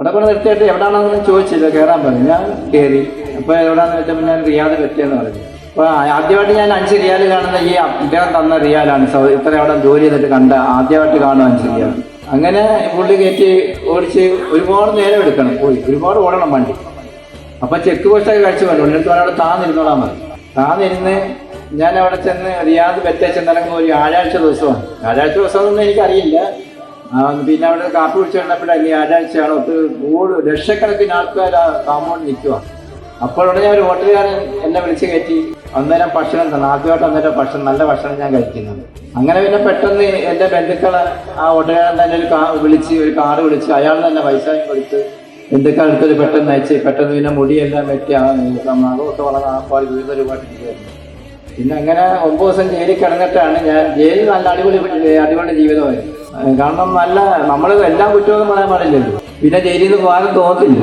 അവിടെ കൊണ്ട് നിർത്തിയിട്ട് എവിടെയാണെന്ന് ചോദിച്ചില്ല കയറാൻ പറഞ്ഞു. ഞാൻ കയറി അപ്പോൾ എവിടെയാണെന്ന് വെച്ചാൽ ഞാൻ റിയാദ് പറ്റിയെന്ന് പറഞ്ഞു. അപ്പോൾ ആദ്യമായിട്ട് ഞാൻ അഞ്ച് റിയാൽ കാണുന്ന ഈ ഇദ്ദേഹം തന്ന റിയാലാണ്. ഇത്ര അവിടെ ജോലി ചെയ്തിട്ട് കണ്ട ആദ്യമായിട്ട് കാണും അഞ്ച് റിയാൽ അങ്ങനെ പുള്ളി കയറ്റി ഓടിച്ച് ഒരുപാട് നേരം എടുക്കണം. പോയി. ഒരുപാട് ഓടണം വണ്ടി. അപ്പൊ ചെക്ക് പോസ്റ്റൊക്കെ കഴിച്ചു പറഞ്ഞു. ഉള്ളിടത്ത് അവിടെ താന്നിരുന്നോളാൻ പറഞ്ഞു. താന്നിരുന്ന് ഞാൻ അവിടെ ചെന്ന് റിയാദ് ബെറ്റേ ചെന്നിറങ്ങുമ്പോൾ ഒരു വ്യാഴാഴ്ച ദിവസമാണ്. വ്യാഴാഴ്ച ദിവസമൊന്നും എനിക്കറിയില്ല. പിന്നെ അവിടെ കാപ്പി കുടിച്ച് കണ്ടപ്പോഴാണ് ഈ വ്യാഴാഴ്ചയാണ് ഒത്തിരി നൂറ് ലക്ഷക്കണക്കിന് ആൾക്കാർ ആ കാമ്പൗണ്ട് നിൽക്കുക അപ്പോഴുടനെ ഒരു ഹോട്ടലുകാരൻ എന്നെ വിളിച്ച് കയറ്റി അന്നേരം ഭക്ഷണം ആദ്യമായിട്ട് അന്നേരം ഭക്ഷണം നല്ല ഭക്ഷണം ഞാൻ കഴിക്കുന്നത് അങ്ങനെ പിന്നെ പെട്ടെന്ന് എന്റെ ബന്ധുക്കളെ ആ ഹോട്ടലുകാരൻ തന്നെ ഒരു കാ വിളിച്ച് ഒരു കാറ് വിളിച്ച് അയാൾ തന്നെ പൈസ കൊടുത്ത് ഒരു പെട്ടെന്ന് അയച്ച് പെട്ടെന്ന് പിന്നെ മുടിയെല്ലാം വെട്ടി ആ വളരെ ആപ്പാൽ വിവിധ രൂപമായിട്ട് പിന്നെ അങ്ങനെ ഒമ്പത് ദിവസം ജയിലിൽ കിടന്നിട്ടാണ് ഞാൻ ജയിലിൽ നല്ല അടിപൊളി അടിപൊളി ജീവിതമായിരുന്നു. കാരണം നല്ല നമ്മൾ എല്ലാം കുറ്റമൊന്നും പറയാൻ പാടില്ലല്ലോ. പിന്നെ ജയിലിൽ നിന്ന് പോകാനും തോന്നത്തില്ല.